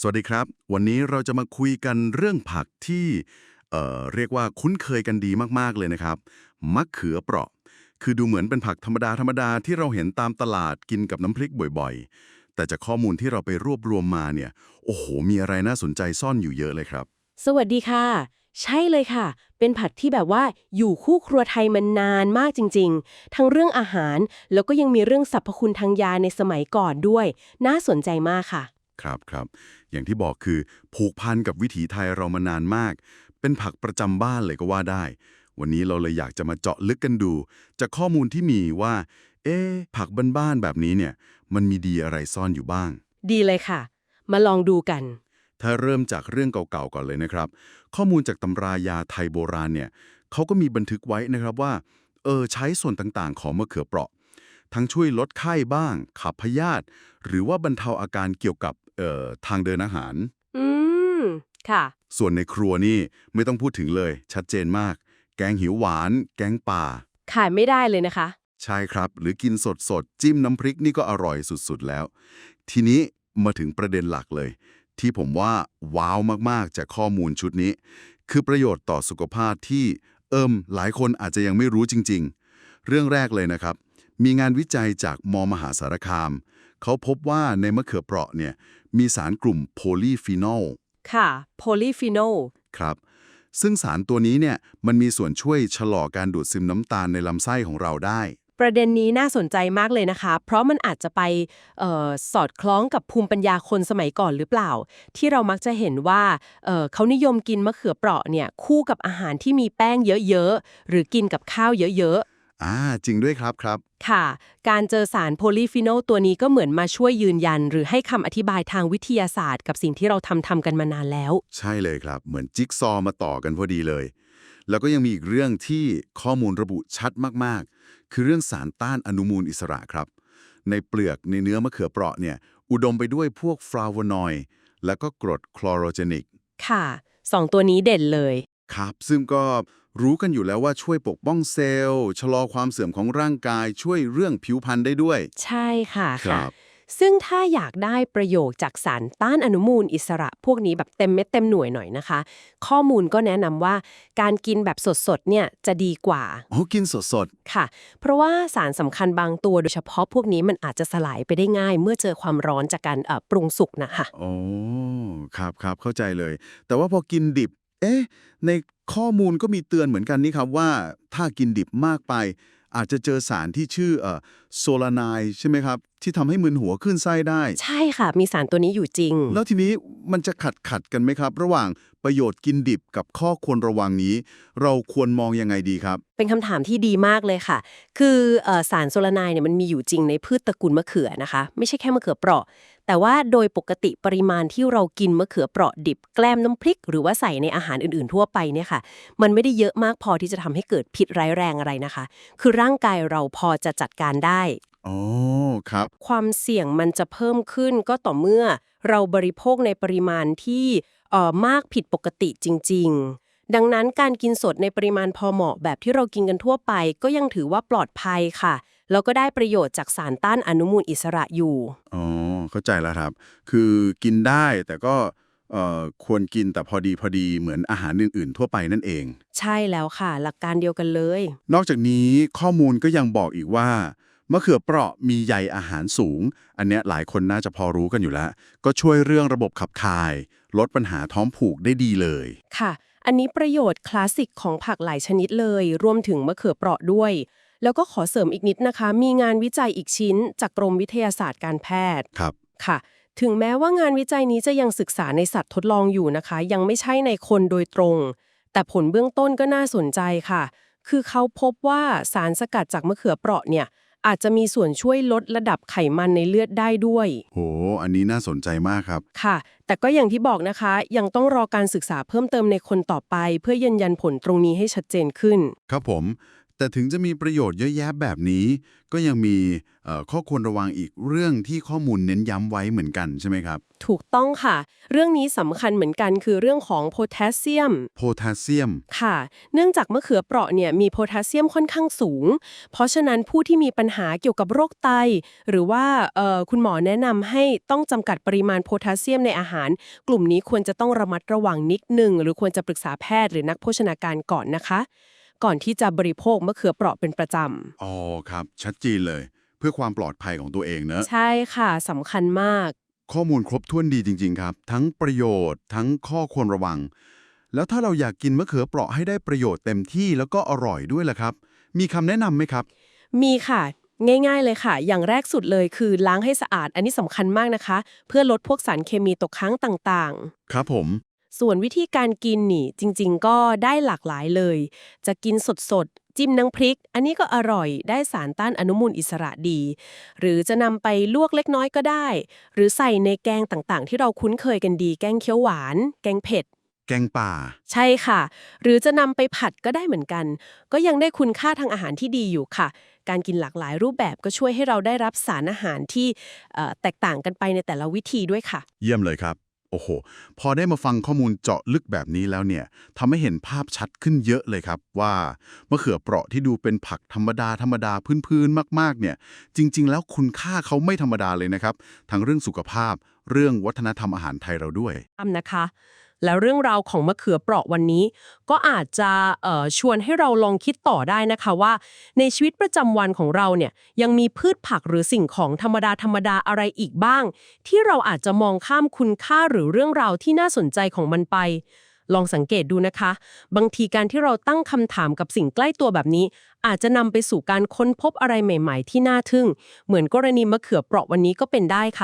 สวัสดีครับ วันนี้เราจะมาคุยกันเรื่องผักที่เอ่อเรียกว่าคุ้นเคยกันดีมากๆเลยนะครับ มะเขือเปราะ คือดูเหมือนเป็นผักธรรมดาธรรมดาที่เราเห็นตามตลาดกินกับน้ำพริกบ่อยๆ แต่จากข้อมูลที่เราไปรวบรวมมาเนี่ย โอ้โห มีอะไรน่าสนใจซ่อนอยู่เยอะเลยครับ สวัสดีค่ะ ใช่เลยค่ะ เป็นผักที่แบบว่าอยู่คู่ครัวไทยมานานมากจริง ๆ ทั้งเรื่องอาหารแล้วก็ยังมีเรื่องสรรพคุณทางยาในสมัยก่อนด้วย น่าสนใจมากค่ะ ครับครับ อย่างที่บอกคือ ผูกพันกับวิถีไทยเรามานานมาก เป็นผักประจำบ้านเลยก็ว่าได้ วันนี้เราเลยอยากจะมาเจาะลึกกันดู จากข้อมูลที่มีว่า เอ๊ะผักบ้านๆแบบนี้เนี่ย มันมีดีอะไรซ่อนอยู่บ้าง ดีเลยค่ะ มาลองดูกัน ถ้าเริ่มจากเรื่องเก่าๆก่อนเลยนะครับ ข้อมูลจากตำรายาไทยโบราณเนี่ยเขาก็มีบันทึกไว้นะครับว่า เออใช้ส่วนต่างๆ ของมะเขือเปราะทั้งช่วยลดไข้บ้าง ขับพยาธิหรือว่าบรรเทาอาการเกี่ยวกับเอ่อ ทางเดินอาหาร อืม ค่ะ ส่วนในครัวนี่ไม่ต้องพูดถึงเลย ชัดเจนมาก แกงหิวหวาน แกงป่า ขายไม่ได้เลยนะคะ ใช่ครับ หรือกินสดๆจิ้มน้ำพริกนี่ก็อร่อยสุดๆแล้ว ทีนี้มาถึงประเด็นหลักเลย ที่ผมว่าว้าวมากๆจากข้อมูลชุดนี้ คือประโยชน์ต่อสุขภาพที่เอิมหลายคนอาจจะยังไม่รู้จริง ๆ เรื่องแรกเลยนะครับ มีงานวิจัยจากมมหาสารคาม เขาพบว่าในมะเขือเปราะเนี่ยมีสารกลุ่มโพลีฟีนอล ค่ะโพลีฟีโนครับ ซึ่งสารตัวนี้เนี่ยมันมีส่วนช่วยชะลอการดูดซึมน้ำตาลในลำไส้ของเราได้ ประเด็นนี้น่าสนใจมากเลยนะคะ เพราะมันอาจจะไปเออสอดคล้องกับภูมิปัญญาคนสมัยก่อนหรือเปล่า ที่เรามักจะเห็นว่าเออเขานิยมกินมะเขือเปราะเนี่ยคู่กับอาหารที่มีแป้งเยอะๆ หรือกินกับข้าวเยอะ อ่าจริงด้วยครับครับๆค่ะ การเจอสารโพลีฟีโนลตัวนี้ก็เหมือนมาช่วยยืนยัน หรือให้คำอธิบายทางวิทยาศาสตร์ กับสิ่งที่เราทำทำกันมานานแล้ว ใช่เลยครับ เหมือนจิ๊กซอว์มาต่อกันพอดีเลย แล้วก็ยังมีอีกเรื่องที่ข้อมูลระบุชัดมากๆ คือเรื่องสารต้านอนุมูลอิสระครับ ในเปลือกในเนื้อมะเขือเปราะเนี่ย อุดมไปด้วยพวกฟลาโวนอยด์และก็กรดคลอโรเจนิก ค่ะสองตัวนี้เด่นเลย ครับ ซึ่งก็ รู้กันอยู่แล้วว่าช่วยปกป้องเซลล์ ชะลอความเสื่อมของร่างกายช่วยเรื่องผิวพรรณได้ด้วย ใช่ค่ะครัค่ะ บ ซึ่งถ้าอยากได้ประโยชน์จากสารต้านอนุมูลอิสระ พวกนี้แบบเต็มเม็ดเต็มหน่วยหน่อยนะคะ ข้อมูลก็แนะนำว่าการกินแบบสดๆเนี่ยจะดีกว่า อ๋อกินสดค่ะ เพราะว่าสารสำคัญบางตัวโดยเฉพาะพวกนี้มันอาจจะสลายไปได้ง่าย เมื่อเจอความร้อนจากการเอ่อปรุงสุกนะคะ ๆอ๋อครับครับเข้าใจเลย แต่ว่าพอกินดิบ เอ๊ะ ใน ข้อมูลก็มีเตือนเหมือนกันนี่ครับว่าถ้ากินดิบมากไป อาจจะเจอสารที่ชื่อเอ่อโซลาไนด์ใช่ไหมครับ ที่ทำให้มึนหัวขึ้นไส้ได้ ใช่ค่ะ มีสารตัวนี้อยู่จริง แล้วทีนี้มันจะขัดขัดกันไหมครับ ระหว่างประโยชน์กินดิบกับข้อควรระวังนี้ เราควรมองยังไงดีครับ เป็นคำถามที่ดีมากเลยค่ะ คือเออสารโซลาไนน์เนี่ยมันมีอยู่จริงในพืชตระกูลมะเขือนะคะ ไม่ใช่แค่มะเขือเปราะ แต่ว่าโดยปกติปริมาณที่เรากินมะเขือเปราะดิบแกล้มน้ำพริก หรือว่าใส่ในอาหารอื่นๆ ทั่วไปเนี่ยค่ะ มันไม่ได้เยอะมากพอที่จะทำให้เกิดพิษร้ายแรงอะไรนะคะ คือร่างกายเราพอจะจัดการได้ อ๋อครับ ความเสี่ยงมันจะเพิ่มขึ้นก็ต่อเมื่อเราบริโภคในปริมาณที่เอ่อมากผิดปกติจริง ๆ ดังนั้นการกินสดในปริมาณพอเหมาะแบบที่เรากินกันทั่วไป ก็ยังถือว่าปลอดภัยค่ะ แล้วก็ได้ประโยชน์จากสารต้านอนุมูลอิสระอยู่ อ๋อ เข้าใจแล้วครับ คือกินได้แต่ก็เอ่อควรกินแต่พอดีพอดีเหมือนอาหารอื่น ๆ ทั่วไปนั่นเอง ใช่แล้วค่ะ หลักการเดียวกันเลย นอกจากนี้ข้อมูลก็ยังบอกอีกว่ามะเขือเปราะมีใยอาหารสูง อันเนี้ยหลายคนน่าจะพอรู้กันอยู่แล้ว ก็ช่วยเรื่องระบบขับถ่าย ลดปัญหาท้องผูกได้ดีเลย ค่ะ อันนี้ประโยชน์คลาสสิกของผักหลายชนิดเลย รวมถึงมะเขือเปราะด้วย แล้วก็ขอเสริมอีกนิดนะคะ มีงานวิจัยอีกชิ้น จากกรมวิทยาศาสตร์การแพทย์ครับค่ะ ถึงแม้ว่างานวิจัยนี้จะยังศึกษาในสัตว์ทดลองอยู่นะคะ ยังไม่ใช่ในคนโดยตรง แต่ผลเบื้องต้นก็น่าสนใจค่ะ คือเขาพบว่าสารสกัดจากมะเขือเปราะเนี่ยอาจจะมีส่วนช่วยลดระดับไขมันในเลือดได้ด้วย โห อันนี้น่าสนใจมากครับ ค่ะ แต่ก็อย่างที่บอกนะคะ ยังต้องรอการศึกษาเพิ่มเติมในคนต่อไป เพื่อยืนยันผลตรงนี้ให้ชัดเจนขึ้น ครับผม แต่ถึงจะมีประโยชน์เยอะแยะแบบนี้ ก็ยังมีเอ่อข้อควรระวังอีกเรื่องที่ข้อมูลเน้นย้ำไว้เหมือนกันใช่ไหมครับ ถูกต้องค่ะ เรื่องนี้สำคัญเหมือนกันคือเรื่องของโพแทสเซียม โพแทสเซียม ค่ะ เนื่องจากมะเขือเปราะเนี่ยมีโพแทสเซียมค่อนข้างสูง เพราะฉะนั้นผู้ที่มีปัญหาเกี่ยวกับโรคไต หรือว่าเอ่อคุณหมอแนะนำให้ต้องจำกัดปริมาณโพแทสเซียมในอาหาร กลุ่มนี้ควรจะต้องระมัดระวังนิดนึงหรือควรจะปรึกษาแพทย์หรือนักโภชนาการก่อนนะคะ ก่อนที่จะบริโภคมะเขือเปราะเป็นประจำอ๋อครับ ชัดเจนเลย เพื่อความปลอดภัยของตัวเองเนอะใช่ค่ะสำคัญมาก ข้อมูลครบถ้วนดีจริง ๆ ครับ ทั้งประโยชน์ ทั้งข้อควรระวัง แล้วถ้าเราอยากกินมะเขือเปราะให้ได้ประโยชน์เต็มที่แล้วก็อร่อยด้วยล่ะครับ มีคำแนะนำไหมครับ มีค่ะง่ายๆเลยค่ะ อย่างแรกสุดเลยคือล้างให้สะอาด อันนี้สำคัญมากนะคะ เพื่อลดพวกสารเคมีตกค้างต่างครับผมๆ ส่วนวิธีการกินนี่จริง ๆ ก็ได้หลากหลายเลย จะกินสดๆ จิ้มน้ำพริก อันนี้ก็อร่อยได้สารต้านอนุมูลอิสระดี หรือจะนำไปลวกเล็กน้อยก็ได้ หรือใส่ในแกงต่างๆ ที่เราคุ้นเคยกันดี แกงเขียวหวาน แกงเผ็ด แกงป่า ใช่ค่ะ หรือจะนำไปผัดก็ได้เหมือนกัน ก็ยังได้คุณค่าทางอาหารที่ดีอยู่ค่ะ การกินหลากหลายรูปแบบก็ช่วยให้เราได้รับสารอาหารที่เอ่อแตกต่างกันไปในแต่ละวิธีด้วยค่ะ เยี่ยมเลยครับ โอ้โห พอได้มาฟังข้อมูลเจาะลึกแบบนี้แล้วเนี่ยทำให้เห็นภาพชัดขึ้นเยอะเลยครับว่ามะเขือเปราะที่ดูเป็นผักธรรมดาธรรมดาพื้นๆมากๆเนี่ย จริง ๆ แล้วคุณค่าเขาไม่ธรรมดาเลยนะครับ ทั้งเรื่องสุขภาพ เรื่องวัฒนธรรมอาหารไทยเราด้วยนะคะ แล้วเรื่องราวของมะเขือเปราะวันนี้ ก็อาจจะชวนให้เราลองคิดต่อได้นะคะว่า ในชีวิตประจำวันของเราเนี่ยยังมีพืชผักหรือสิ่งของธรรมดาธรรมดาอะไรอีกบ้าง ที่เราอาจจะมองข้ามคุณค่าหรือเรื่องราวที่น่าสนใจของมันไป ลองสังเกตดูนะคะ บางทีการที่เราตั้งคำถามกับสิ่งใกล้ตัวแบบนี้ อาจจะนำไปสู่การค้นพบอะไรใหม่ ๆ ที่น่าทึ่ง เหมือนกรณีมะเขือเปราะวันนี้ก็เป็นได้ค่ะ